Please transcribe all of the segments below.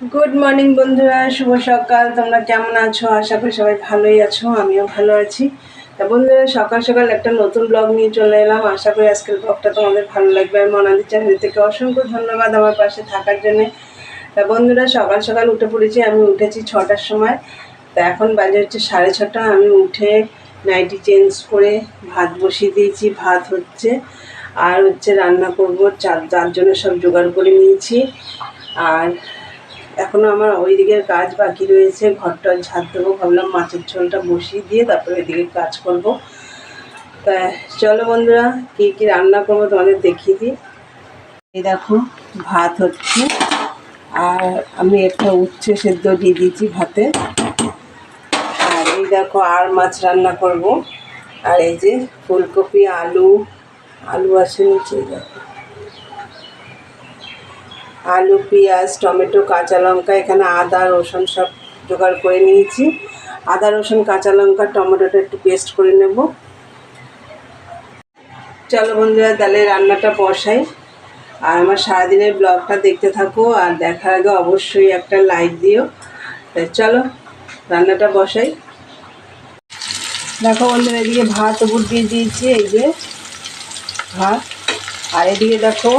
Good morning বন্ধুরা। শুভ সকাল। তোমরা কেমন আছো? আশা করি সবাই ভালোই আছো, আমিও ভালো আছি। তা বন্ধুরা, সকাল সকাল একটা নতুন ব্লগ নিয়ে চলে এলাম। আশা করি আজকের ব্লগটা তোমাদের ভালো লাগবে। আর মনাদি চ্যানেল থেকে অসংখ্য ধন্যবাদ আমার পাশে থাকার জন্যে। তা বন্ধুরা, সকাল সকাল উঠে পড়েছি। আমি উঠেছি ছটার সময়। তা এখন বাজে হচ্ছে সাড়ে ছটা। আমি উঠে নাইটি চেঞ্জ করে ভাত বসিয়ে দিয়েছি। ভাত হচ্ছে আর হচ্ছে রান্না করব। চার যার জন্য সব জোগাড় করে নিয়েছি। আর এখনও আমার ওই দিকের কাজ বাকি রয়েছে ঘরটা ঝাড় দেবো, ভাবলাম মাছের ঝোলটা বসিয়ে দিয়ে তারপরে ওইদিকে কাজ করব। তা চলো বন্ধুরা, কী কী রান্না করব তোমাদের দেখিয়ে দিই। এই দেখো, ভাত হচ্ছে, আর আমি একটা উচ্ছে সেদ্ধ দিয়ে দিয়েছি ভাতে। আর এই দেখো, আর মাছ রান্না করব। আর এই যে ফুলকপি, আলু আলু আছে নিচে দেখো। আলু, পেঁয়াজ, টমেটো, কাঁচা লঙ্কা, এখানে আদা, রসুন সব জোগাড় করে নিয়েছি। আদা, রসুন, কাঁচা লঙ্কা, টমেটোটা একটু পেস্ট করে নেব। চলো বন্ধুরা, তাহলে রান্নাটা বসাই। আর আমার সারাদিনের ব্লগটা দেখতে থাকো, আর দেখার আগে অবশ্যই একটা লাইক দিও। তাই চলো, রান্নাটা বসাই। দেখো বন্ধুরা, এদিকে ভাত উপর দিয়ে দিয়েছি, এই যে ভাত। আর এদিকে দেখো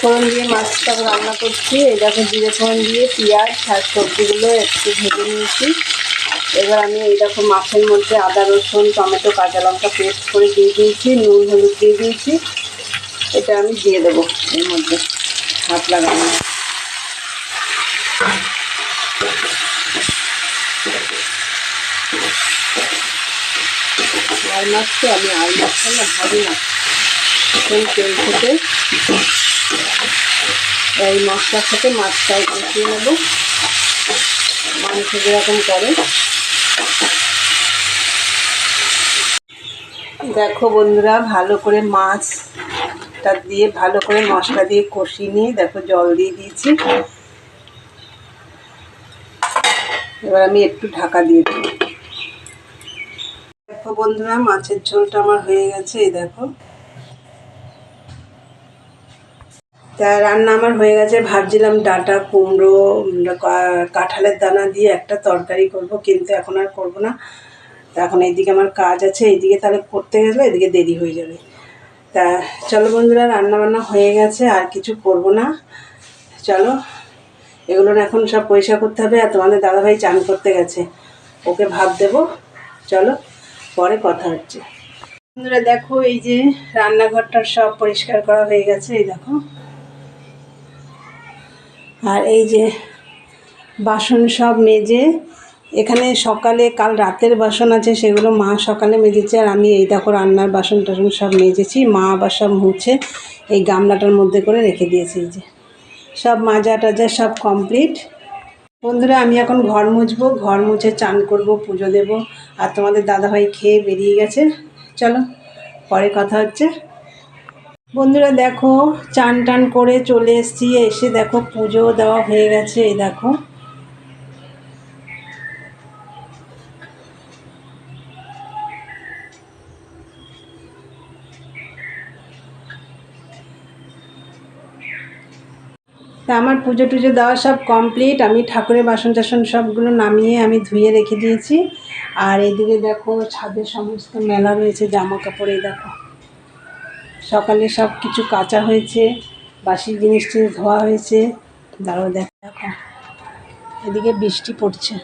ফোড়ন দিয়ে মাছটা রান্না করছি। এই দেখো জিরে ফোড়ন দিয়ে পেঁয়াজ শাক সবজিগুলো একটু ভেজে নিয়েছি। এবার আমি এই দেখো মাছের মধ্যে আদা, রসুন, টমেটো, কাঁচা লঙ্কা পেস্ট করে দিয়ে দিয়েছি, নুন, হলুদ দিয়ে দিয়েছি। এটা আমি দিয়ে দেবো এর মধ্যে হাত লাগানো আর মাছ তো আমি আর মাছটা না ভাবি না। এখন তেল থেকে এই মশলার সাথে মাছটাও কষিয়ে নেব। মাংস যেরকম করে। দেখো বন্ধুরা, ভালো করে মাছটা দিয়ে, ভালো করে মশলা দিয়ে কষিয়ে নিয়ে দেখো জল দিয়ে দিয়েছি। এবার আমি একটু ঢাকা দিয়ে দিই দেখো বন্ধুরা, মাছের ঝোলটা আমার হয়ে গেছে, এই দেখো। তা রান্না আমার হয়ে গেছে। ভাবছিলাম ডাটা, কুমড়ো কাঁঠালের দানা দিয়ে একটা তরকারি করব, কিন্তু এখন আর করব না। তা এখন এইদিকে আমার কাজ আছে, এইদিকে তাহলে করতে গেলে এদিকে দেরি হয়ে যাবে। তা চলো বন্ধুরা রান্না বান্না হয়ে গেছে, আর কিছু করব না। চলো, এগুলো এখন সব পরিষ্কার করতে হবে, আর তোমাদের দাদাভাই চান করতে গেছে। ওকে ভাব দেবো। চলো, পরে কথা হচ্ছে। বন্ধুরা, দেখো এই যে রান্নাঘরটার সব পরিষ্কার করা হয়ে গেছে, এই দেখো। আর এই যে বাসন সব মেজে, এখানে সকালে, কাল রাতের বাসন আছে, সেগুলো মা সকালে মেজেছে, আর আমি এই দেখো রান্নার বাসন টাসন সব মেজেছি, মা আবার সব মুছে এই গামলাটার মধ্যে করে রেখে দিয়েছি যে। সব মাজা টাজা সব কমপ্লিট। বন্ধুরা, আমি এখন ঘর মুছবো, ঘর মুছে চান করব, পুজো দেব, আর তোমাদের দাদাভাই খেয়ে বেরিয়ে গেছে। চলো, পরে কথা হচ্ছে। বন্ধুরা দেখো, চান টান করে চলে এসেছি, এসে দেখো পুজো দেওয়া হয়ে গেছে, এই দেখো। তা আমার পুজো টুজো দেওয়া সব কমপ্লিট আমি ঠাকুরের বাসন টাসন সবগুলো নামিয়ে আমি ধুয়ে রেখে দিয়েছি। আর এদিকে দেখো ছাদে সমস্ত মেলা রয়েছে, জামা কাপড় দেখো। সকালে সব কিছু কাঁচা হয়েছে, বাসি জিনিস টিনিস ধোয়া হয়েছে। দাঁড়াও, দেখ, দেখো। এদিকে বৃষ্টি পড়ছে।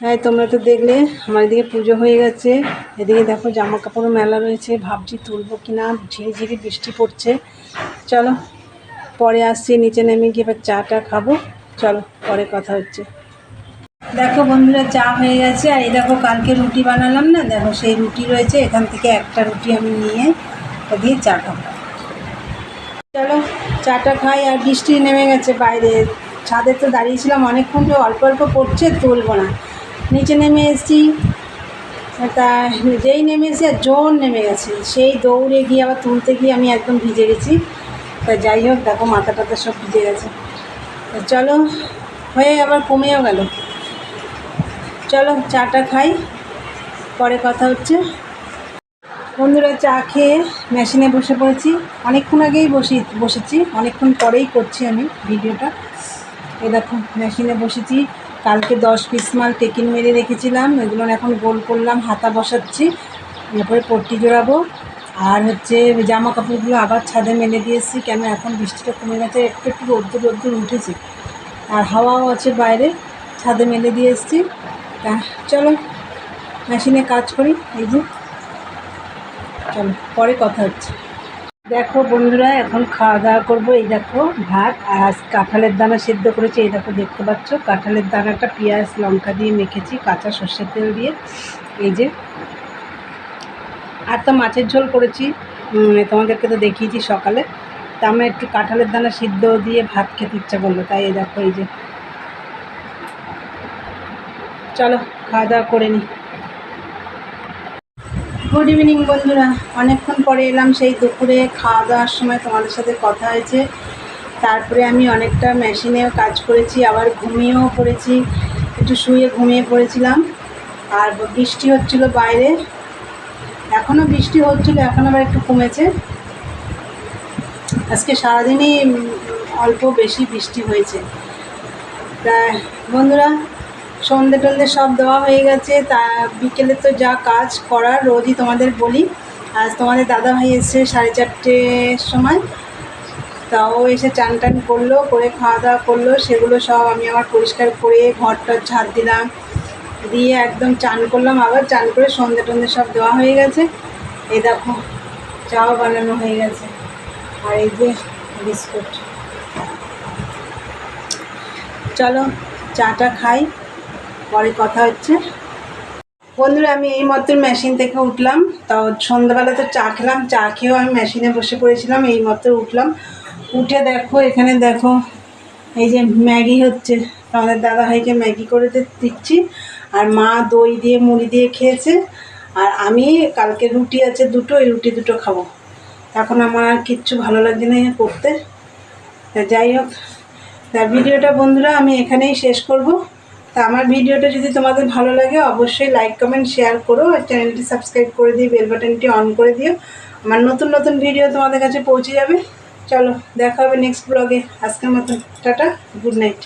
হ্যাঁ তোমরা তো দেখলে, আমার এদিকে পুজো হয়ে গেছে। এদিকে দেখো জামা কাপড় মেলা রয়েছে। ভাবছি তুলবো কি না ঝিরি ঝিরি বৃষ্টি পড়ছে। চলো, পরে আসছি, নিচে নেমে গিয়ে এবার চাটা খাব। চলো, পরে কথা হচ্ছে। দেখো বন্ধুরা, চা হয়ে গেছে। আর এই দেখো, কালকে রুটি বানালাম না? দেখো, সেই রুটি রয়েছে। এখান থেকে একটা রুটি আমি নিয়ে দিয়ে চা খাব। চলো, চাটা খাই আর বৃষ্টি নেমে গেছে বাইরে। ছাদে তো দাঁড়িয়েছিলাম অনেকক্ষণ তো অল্প অল্প পড়ছে, তুলবো না। নিচে নেমে এসেছি। তা যেই নেমে এসে আর জোর নেমে গেছে। সেই দৌড়ে গিয়ে আবার তুলতে গিয়ে আমি একদম ভিজে গেছি। তা যাই হোক, দেখো মাথা টাথা সব ভিজে গেছে। চলো, হয়ে আবার কমেও গেল। চলো চাটা খাই। পরে কথা হচ্ছে। বন্ধুরা চা খেয়ে মেশিনে বসে পড়েছি। অনেকক্ষণ আগেই বসে বসেছি। অনেকক্ষণ পরেই করছি আমি ভিডিওটা। এ দেখো মেশিনে বসেছি। কালকে দশ পিস মাল টেকিন মেরে রেখেছিলাম। এগুলো এখন গোল করলাম, হাতা বসাচ্ছি। এরপরে পট্টি জোড়াবো। আর হচ্ছে জামা কাপড়গুলো আবার ছাদে মেলে দিয়েছি। কেন এখন বৃষ্টিটা কমে গেছে, একটু একটু রোদ্দুর রোদ্দুর উঠেছে। আর হাওয়াও আছে বাইরে। ছাদে মেলে দিয়ে এসেছি। তা চলো মেশিনে কাজ করি, এই যে। চলো, পরে কথা হচ্ছে। দেখো বন্ধুরা, এখন খাওয়া দাওয়া করব। এই দেখো ভাত আর কাঁঠালের দানা সেদ্ধ করেছি। এই দেখো দেখতে পাচ্ছ, কাঁঠালের দানাটা পেঁয়াজ, লঙ্কা দিয়ে মেখেছি, কাঁচা সর্ষের তেল দিয়ে। এই যে। আর তো মাছের ঝোল করেছি তোমাদেরকে তো দেখিয়েছি সকালে। তা আমার একটু কাঁঠালের দানা সিদ্ধ দিয়ে ভাত খেতে ইচ্ছা করল। তাই এই দেখো, এই যে চলো, খাওয়া দাওয়া করে নিই গুড ইভিনিং বন্ধুরা, অনেকক্ষণ পরে এলাম সেই দুপুরে খাওয়া দাওয়ার সময় তোমাদের সাথে কথা হয়েছে। তারপরে আমি অনেকটা মেশিনেও কাজ করেছি, আবার ঘুমিয়েও পড়েছি, একটু শুয়ে ঘুমিয়ে পড়েছিলাম। আর বৃষ্টি হচ্ছিল বাইরে এখনও বৃষ্টি হচ্ছিল, এখন আবার একটু কমেছে। আজকে সারাদিনই অল্প বেশি বৃষ্টি হয়েছে। তা বন্ধুরা সন্ধে টন্ধে সব দেওয়া হয়ে গেছে। তা বিকেলে তো যা কাজ করার, রোজই তোমাদের বলি। আজ তোমাদের দাদা ভাই এসছে সাড়ে চারটের সময়। তা ও এসে চান টান করল, করে খাওয়া দাওয়া করল। সেগুলো সব আমি আবার পরিষ্কার করে ঘরটা ঝাড় দিলাম। দিয়ে একদম চান করলাম। আবার চান করে সন্ধে টন্ধে সব দেওয়া হয়ে গেছে। এই দেখো, চাও বানানো হয়ে গেছে। আর এই যে বিস্কুট। চলো চাটা খাই। পরে কথা হচ্ছে। বন্ধুরা, আমি এই মাত্র মেশিন থেকে উঠলাম। তাও সন্ধ্যাবেলা তো চা খেলাম, চা খেয়েও আমি মেশিনে বসে পড়েছিলাম, এই মাত্র উঠলাম। উঠে দেখো, এখানে দেখো, এই যে ম্যাগি হচ্ছে। আমাদের দাদা ভাইকে ম্যাগি করে দিচ্ছি। আর মা দই দিয়ে, মুড়ি দিয়ে খেয়েছে। আর আমি, কালকে রুটি আছে দুটো, এই রুটি দুটো খাব। এখন আমার আর কিচ্ছু ভালো লাগছে না করতে। যাই হোক, তা ভিডিওটা বন্ধুরা, আমি এখানেই শেষ করব। তা আমার ভিডিওটা যদি তোমাদের ভালো লাগে, অবশ্যই লাইক কমেন্ট শেয়ার করো আর চ্যানেলটি সাবস্ক্রাইব করে দিয়ে বেল বাটনটি অন করে দিও। আমার নতুন নতুন ভিডিও তোমাদের কাছে পৌঁছে যাবে। চলো, দেখা হবে নেক্সট ব্লগে আজকের মতন, টাটা গুড নাইট